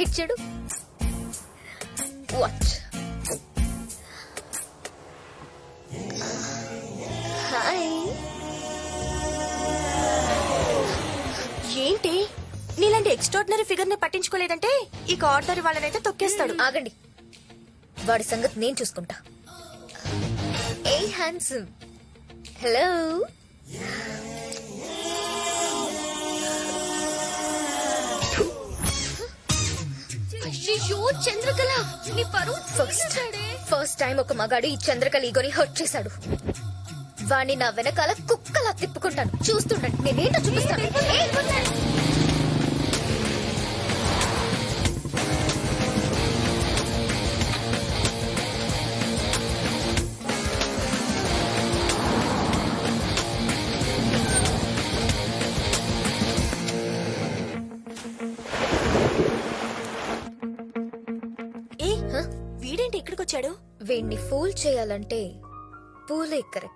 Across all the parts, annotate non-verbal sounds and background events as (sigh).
ఇటు చూడు. Watch hi ఏంటి? నీలాంటి ఎక్స్ట్రాడినరీ ఫిగర్ని పట్టించుకోలేదంటే ఇక ఆర్డర్ వాళ్ళనైతే తొక్కేస్తాడు. ఆగండి. వాడి సంగతి నేను చూసుకుంటా. ఏ హ్యాండ్సమ్ హలో చంద్రకళ నీ పరువు ఫస్ట్ ఫస్ట్ టైం ఒక మగాడు ఈ చంద్రకళ ఈగోని హర్ట్ చేశాడు. వాణ్ణి నా వెనకాల కుక్కలా తిప్పుకుంటాను. చూస్తుండండి నేనేంటో చూపిస్తాను. ఫూల్ చేయాలంటే పూలే కరెక్ట్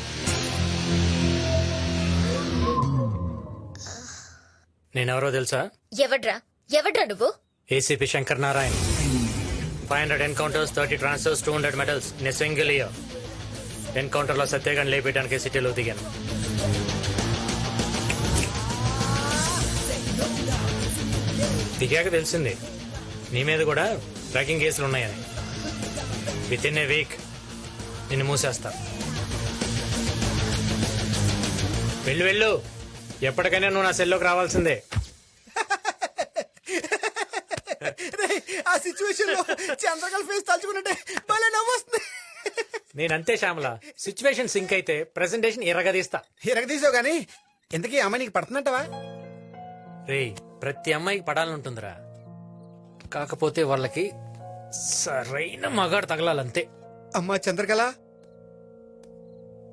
నేనెవరో తెలుసా? ఎవడ్రా? ఎవడ్రా నువ్వు? ACP Shankar Narayan five hundred encounters thirty transfers two hundred medals a single year ఎన్కౌంటర్లో సత్యగాన్ని లేపేయడానికి సిటీలో దిగాను. దిగాక తెలిసింది. నీ మీద కూడా ట్రాకింగ్ కేసులు ఉన్నాయని. విత్ ఇన్ ఏ వీక్ నిన్ను మూసేస్తా. వెళ్ళు వెళ్ళు. ఎప్పటికైనా నువ్వు నా సెల్లోకి రావాల్సిందే. రేయ్, ఆ సిచ్యువేషన్లో చంద్రకళ ఫేస్ తలుచుకుంటే భలే నవ్వొస్తుంది. నేనంతే శ్యామల. సిచ్యువేషన్ సింక్ అయితే ప్రెసెంటేషన్ ఎర్రగదీస్తా. ఇరగ తీసావు గానీ ఇంతకీ అమ్మాయి నీకు పడుతున్నట్టవా రేయ్ ప్రతి అమ్మాయికి పడాలంటుందిరా కాకపోతే వాళ్ళకి సరైన మగాడు తగలాలంతే. అమ్మా చంద్రకళ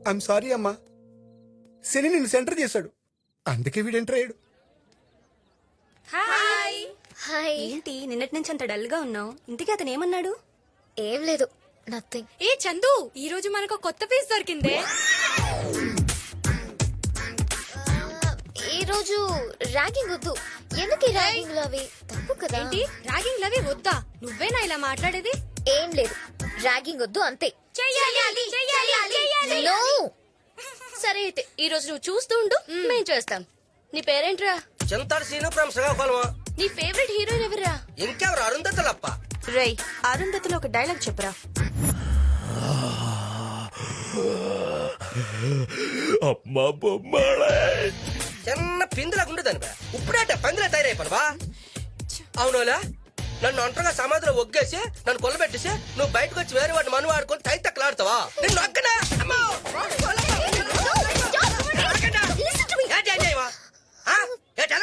ఐఎమ్ సారీ అమ్మా. శని నిన్ను సెంటర్ చేశాడు. అందుకే వీడు ఎంటర్ అయ్యాడు. హాయ్. హాయ్. ఏంటి నిన్నటి నుంచి అంత డల్గా ఉన్నావు? ఇంతకీ అతను ఏమన్నాడు? ఏం లేదు నథింగ్ ఏ చందు ఈ రోజు మనకు కొత్త పీస్ దొరికిందే. ఈ రోజు ర్యాగింగ్ వద్దు. ఎందుకు ఈ ర్యాగింగ్లో అవి? తప్పు కదా. ఏంటి ర్యాగింగ్ లవి వద్దా? నువ్వేనా ఇలా మాట్లాడేది? ఏం లేదు ర్యాగింగ్ వద్దు అంతే. చెయ్యాలి చెయ్యాలి No. సరే అయితే ఈ రోజు నువ్వు చూస్తూ ఉండు మేం చేస్తాం. నీ పేరేంట్రా? చింతాడు సీను ఫ్రమ్ శ్రీకాకుళం నీ ఫేవరెట్ హీరోయిన్ ఎవరా ఇంకెవరు? అరుంధతులప్ప. రేయ్ అరుంధతిలో ఒక డైలాగ్ చెప్పురా? చిన్న పిందిలాగా ఉండేదాని బా. ఇప్పుడేట పందిలా తయారైపోను బా. అవునోలా? నన్ను ఒంటరిగా సమాధిలో ఒగ్గేసి నన్ను కొల్లబెట్టేసి నువ్వు బయటకు వచ్చి వేరే వాడిని మను ఆడుకొని తై తక్కలాడతావా నిన్ను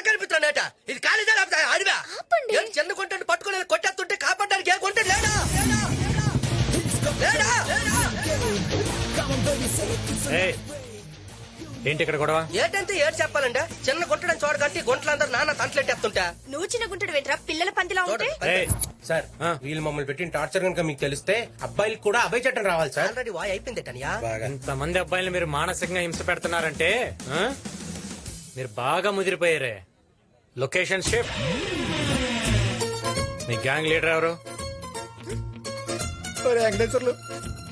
కనిపిస్తున్నాను ఏట? ఇది కాలేజా లేకపోతే అడివా ఏంటి ఇక్కడ గొడవ? ఏంటంటే ఏడు చెప్పాలంటే చిన్న గుంటడని చూడకంటే గుంటలందరూ నాన్న తంటలెట్టేస్తుంటా. నువ్వు చిన్న గుంటడు వెంట్రా? పిల్లల పందిలా ఉంటే? సార్. వీళ్ళు మమ్మల్ని పెట్టిన టార్చర్ కనుక మీకు తెలిస్తే అబ్బాయిలు కూడా అభయ చట్టం రావాలి సార్. ఆల్రెడీ వాయ్ అయిపోయిందేటనియా ఇంతమంది అబ్బాయిలు మీరు మానసికంగా హింస పెడుతున్నారంటే ఆ? మీరు బాగా ముదిరిపోయారే. లొకేషన్ షిఫ్ట్ మీ గ్యాంగ్ లీడర్ ఎవరు? వెంకటేశ్వర్లు.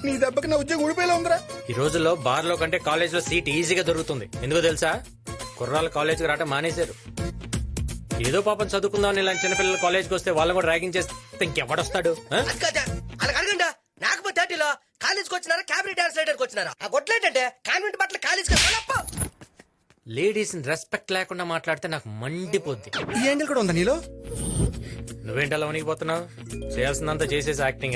నీ దెబ్బకి నా ఉద్యోగం ఊడిపోయేలా ఉందిరా. ఈ రోజుల్లో బార్లో కంటే కాలేజ్లో సీట్ ఈజీగా దొరుకుతుంది. ఎందుకో తెలుసా? కుర్రాలు కాలేజ్కి రావటం మానేశారు. ఏదో పాపం చదువుకుందాం ఇలా చిన్నపిల్లలు కాలేజ్కి వస్తే వాళ్ళని కూడా ర్యాగింగ్ చేస్తే ఇంకెవడొస్తాడు? ఆ? అది కాదా అలా అడగండి? నాకపోతే థర్టీలో కాలేజ్కి వచ్చినారా క్యాబినెట్ డాన్స్ రైడర్కి వచ్చినారా? ఆ గొట్లేంటంటే కాన్వెంట్ బట్టలు లేడీస్ రెస్పెక్ట్ లేకుండా మాట్లాడితే నాకు మండిపోద్ది. ఈ యాంగిల్ కూడా ఉందా నీలో? నువ్వేంటి అలా వణికిపోతున్నావు? చేయాల్సిందంతా చేసేసి యాక్టింగ్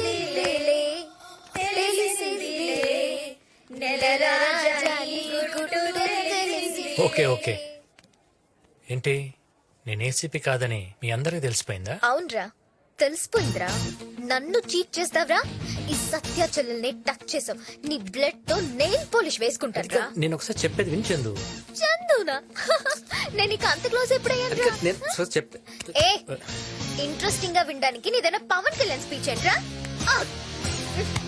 ఓకే ఓకే. ఏంటి నేను ఏసీపీ కాదని మీ అందరికి తెలిసిపోయిందా? అవునరా. తెలిసిపోయిందిరా. నన్ను చీట్ చేస్తావరా? ఈ సత్య చెల్లెల్ని టచ్ చేసావు. నీ బ్లడ్తో నెయిల్ పాలిష్ వేసుకుంటారా నేను ఒకసారి చెప్పేది వినిచెందు చందునా? (laughs) నేను ఇక అంత క్లోజ్ ఎప్పుడయ్యాను నేను చెప్పే ఏ ఇంట్రెస్టింగ్గా వినడానికి నీదైనా పవన్ కళ్యాణ్ స్పీచ్ ఏంట్రా!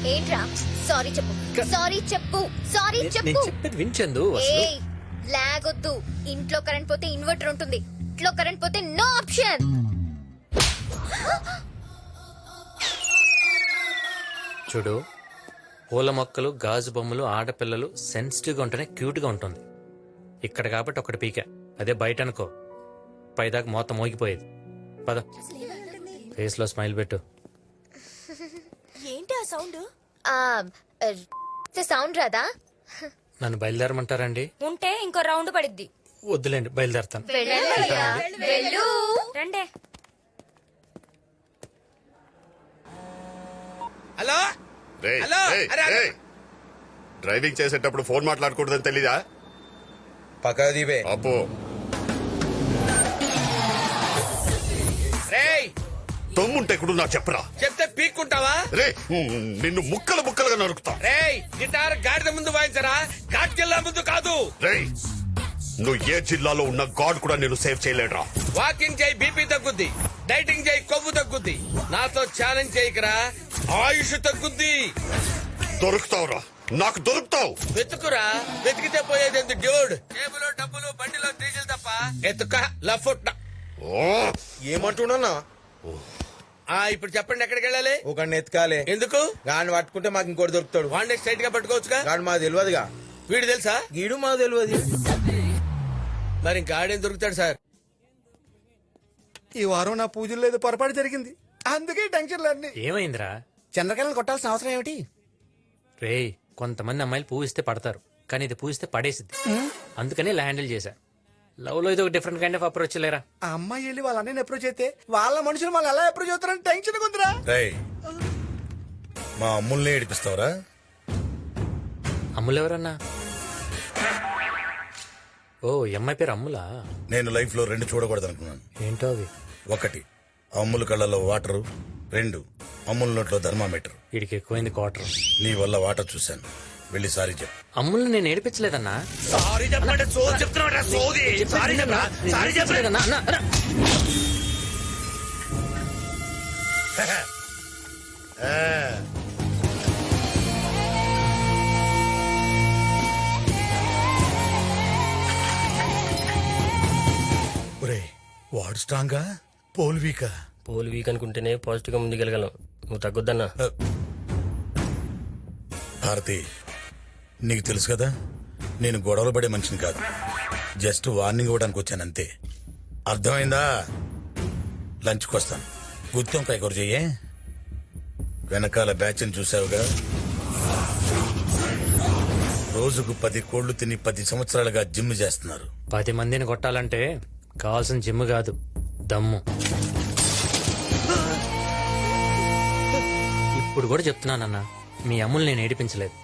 ఏంట్రా? సారీ చెప్పు. సారీ చెప్పు. సారీ చెప్పు. చెప్పేది వినిచెందు ఏ అసలు లాగొద్దు ఇంట్లో కరెంట్ పోతే ఇన్వర్టర్ ఉంటుంది. ఇంట్లో కరెంట్ పోతే నో ఆప్షన్. చూడు పూల మొక్కలు గాజు బొమ్మలు ఆడపిల్లలు సెన్సిటివ్గా ఉంటేనే క్యూట్గా ఉంటుంది. ఇక్కడ కాబట్టి ఒకటి పీక. అదే బయట అనుకో. పైదాకా మొత్తం మోగిపోయేది. పద. ఫేస్లో స్మైల్ పెట్టు. ఏంటి ఆ సౌండ్ సౌండ్ రాదా? నన్ను బయలుదేరమంటారండి? ఉంటే ఇంకో రౌండ్ పడిద్ది. వద్దులేండి బయలుదేరతాను. రండే. హలో? రేయ్, హలో, రేయ్, అరే, అరే. రేయ్. డ్రైవింగ్ చేసేటప్పుడు ఫోన్ మాట్లాడకూడదని తెలీదా? పక్క దీపే. అప్పు తమ్ముంటే కూడా నాకు చెప్పరా. చెప్తే పీక్కుంటావా? రే నిన్ను ముక్కలు ముక్కలుగా నరుకుతా. రేయ్ గిటార్ గాడిద ముందు వాయించరా? ఘాట్కెళ్ళా ముందు కాదు. రేయ్ నువ్వు ఏ జిల్లాలో ఉన్న గాడ్ కూడా నేను సేవ్ చేయలేడురా. వాకింగ్ చేయి బీపీ తగ్గుద్ది. డైటింగ్ చేయి కొవ్వు తగ్గుద్ది. నాతో ఛాలెంజ్ చేయకరా? ఆయుష్ తగ్గుద్ది. దొరుకుతావురా. నాకు దొరుకుతావు. వెతుకురా. వెతికితే పోయేది ఎందుకు డ్యూడ్ టేబుల్ డబ్బులు బండిలో డీజిల్ తప్ప ఎత్తుక లఫుట్. ఓ. ఏమంటున్నా ఆ ఇప్పుడు చెప్పండి ఎక్కడికి వెళ్ళాలి? ఒక ఎత్కాలే ఎందుకు? గాని పట్టుకుంటే మాకు ఇంకోటి దొరుకుతాడు. డే స్ట్రైట్గా పట్టుకోవచ్చుగా? గాని మాకు తెలియదుగా. వీడు తెలుసా? గీడు మాకు తెలియదు. మరి ఇంకా ఆడేం దొరుకుతాడు సార్? ఈ వారం నా పూజల్లో ఏదో పొరపాటు జరిగింది. అందుకే టెన్షన్లు అన్ని. ఏమైందిరా? చంద్రకళను కొట్టాల్సిన అవసరం ఏమిటి? రేయ్ కొంతమంది అమ్మాయిలు పూవిస్తే పడతారు. కానీ ఇది పూవిస్తే పడేసిద్ది. అందుకని ఇలా హ్యాండిల్ చేశా. లవ్లో ఇది ఒక డిఫరెంట్ కైండ్ ఆఫ్ అప్రోచ్ లేరా? ఆ అమ్మాయి వెళ్ళి వాళ్ళ అన్నయ్యని అప్రోచ్ అయితే వాళ్ళ మనుషులు వాళ్ళు ఎలా అప్రోచ్ అవుతారని టెన్షన్ ఉందిరా. మా అమ్ముల్ని ఏడిపిస్తావరా? అమ్ములు ఎవరన్నా? ఓ ఈ అమ్మాయి పేరు అమ్ములా? నేను లైఫ్లో రెండు చూడకూడదు అనుకున్నాను ఏంటో అవి ఒకటి అమ్ముల కళ్ళలో వాటరు. రెండు అమ్ముల నోట్లో థర్మామీటర్. వీడికి ఎక్కువైంది క్వార్టర్ నీ వల్ల వాటర్ చూశాను. వెళ్ళి సారీ చెప్పు. అమ్ముల్ని నేను ఏడిపించలేదన్నా? సారీ చెప్పండి సోది చెప్తున్నా సోది. సారీ చెప్పరా? సారీ ఏడిపించలేదన్నా. అన్నా. ఒరే వాడు స్ట్రాంగా? పోల్ వీకా? పోల్ వీక్ అనుకుంటేనే పాజిటివ్గా ముందుకెళ్ళగలం. నువ్వు తగ్గొద్దన్నా. భారతి నీకు తెలుసు కదా నేను గొడవలు పడే మనిషిని కాదు. జస్ట్ వార్నింగ్ ఇవ్వడానికి వచ్చాను అంతే అర్థమైందా? లంచ్కి వస్తాను. గుత్తం కైకూర చెయ్యే. వెనకాల బ్యాచ్ని చూసావుగా? రోజుకు పది కోళ్ళు తిని పది సంవత్సరాలుగా జిమ్ చేస్తున్నారు. పది మందిని కొట్టాలంటే కావాల్సిన జిమ్ కాదు దమ్ము. ఇప్పుడు కూడా చెప్తున్నానన్నా మీ అమ్ముల్ని నేను ఏడిపించలేదు.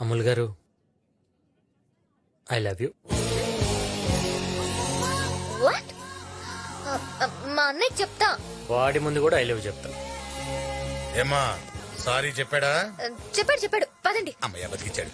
అమ్ముల్ గారు ఐ లవ్ యూ. వాట్ మా అన్నయ్య చెప్తా. వాడి ముందు కూడా ఐ లవ్ చెప్తా. ఏమ్మా సారీ చెప్పాడా? ఆ, చెప్పాడు చెప్పాడు. పదండి. అమ్మయ్య బతికిచ్చాడు.